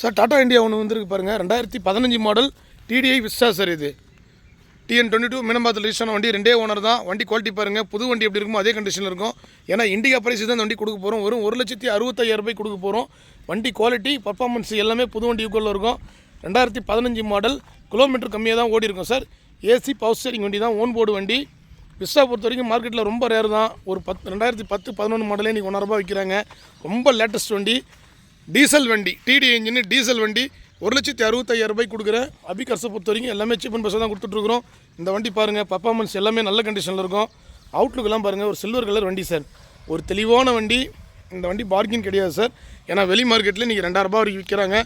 Sir Tata India ஒன்று வந்துருக்கு பாருங்கள் ரெண்டாயிரத்தி பதினஞ்சு மாடல் டிடிஐ விஸ்டா சார் இது. டிஎன் டுவெண்ட்டி டூ மீனம்பாத்தில் ரிஜிஸ்டர் ஆன வண்டி ரெண்டே ஓனர் தான். வண்டி குவாலிட்டி பாருங்கள் புது வண்டி எப்படி இருக்குமோ அதே கண்டிஷனில் இருக்கும். ஏன்னா இண்டிகா பிரைஸ் தான் வண்டி கொடுக்க போகிறோம் வரும் ஒரு லட்சத்தி அறுபத்தாயிரம் ரூபாய் கொடுக்க போகிறோம் வண்டி குவாலிட்டி பர்ஃபார்மன்ஸ் எல்லாமே புது வண்டி ஈக்குவலில் இருக்கும். ரெண்டாயிரத்தி பதினஞ்சு மாடல் கிலோமீட்டர் கம்மியாக தான் ஓடி இருக்கும் சார் ஏசி பவர் ஸ்டேரிங் வண்டி தான் ஓன் போர்டு வண்டி. விஸ்டா பொறுத்த வரைக்கும் மார்க்கெட்டில் ரொம்ப ரேர் தான். ஒரு பத்து ரெண்டாயிரத்தி பத்து பதினொன்று மாடலே இன்றைக்கி ஒன்றரை ரூபாய் விற்கிறாங்க ரொம்ப லேட்டஸ்ட் வண்டி. டீசல் வண்டி டிடி இன்ஜின் டீசல் வண்டி ஒரு லட்சத்தி அறுபத்தையாயிரம் ரூபாய் கொடுக்குற அபிகர்ஸை பொறுத்த வரைக்கும் எல்லாமே சீப் அண்ட் பெஸ்ட்டாக தான் கொடுத்துட்ருக்குறோம். இந்த வண்டி பாருங்கள் பர்ஃபார்மன்ஸ் எல்லாமே நல்ல கண்டிஷனில் இருக்கும். அவுட்லுக்கெல்லாம் பாருங்கள் ஒரு சில்வர் கலர் வண்டி சார் ஒரு தெளிவான வண்டி இந்த வண்டி பார்க்கிங் கிடையாது சார் ஏன்னா வெளி மார்க்கெட்டில் இன்றைக்கி ரெண்டாயிரம் ரூபாய் வரைக்கும் விற்கிறாங்க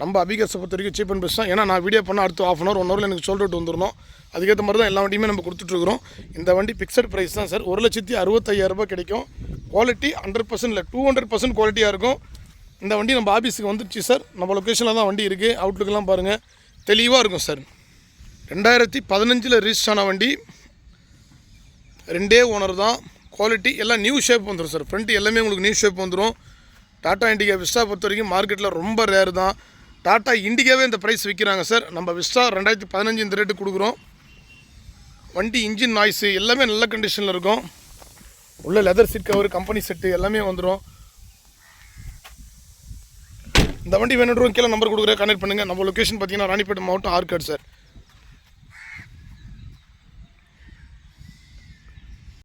நம்ம அபிகர்ஸை பொறுத்த வரைக்கும் சீப் அண்ட் பெஸ்ட் தான். ஏன்னா நான் வீடியோ பண்ண அடுத்து ஆஃப் அன் ஹவர் ஒன் ஹவரில் எனக்கு சொல்லிட்டு வந்துடணும் அதுக்கேற்ற மாதிரி தான் எல்லா வண்டியுமே நம்ம கொடுத்துட்ருக்குறோம். இந்த வண்டி ஃபிக்ஸட் ப்ரைஸ் தான் சார் ஒரு லட்சத்தி அறுபத்தையாயிரம் ரூபாய் கிடைக்கும். குவாலிட்டி ஹண்ட்ரட் பர்சன்ட் இல்லை டூ ஹண்ட்ரட் பர்சன்ட் குவாலிட்டியாக இருக்கும். இந்த வண்டி நம்ம ஆஃபீஸுக்கு வந்துடுச்சு சார் நம்ம லொக்கேஷனில் தான் வண்டி இருக்குது அவுட்லுக்கெல்லாம் பாருங்கள் தெளிவாக இருக்கும் சார் ரெண்டாயிரத்தி பதினஞ்சில் ரிஜிஸ்டர் ஆன வண்டி. ரெண்டே ஓனர் தான். குவாலிட்டி எல்லாம் நியூ ஷேப் வந்துடும் சார் ஃப்ரண்ட்டு எல்லாமே உங்களுக்கு நியூ ஷேப் வந்துடும் டாட்டா இண்டிகா விஸ்டா பொறுத்த வரைக்கும் மார்க்கெட்டில் ரொம்ப ரேர் தான். டாட்டா இண்டிகாவே இந்த ப்ரைஸ் விற்கிறாங்க சார் நம்ம விஸ்டா ரெண்டாயிரத்தி பதினஞ்சு இந்த ரேட்டு கொடுக்குறோம். வண்டி இன்ஜின் நாய்ஸு எல்லாமே நல்ல கண்டிஷனில் இருக்கும். உள்ள leather seat cover company set எல்லாமே வந்துடும் இந்த வண்டி வேணுன்றவங்க கீழே நம்பர் கொடுக்குற கனெக்ட் பண்ணுங்கள் நம்ம லொக்கேஷன் பார்த்தீங்கன்னா ராணிப்பேட்டை மாவட்டம் ஆர்காட் சார்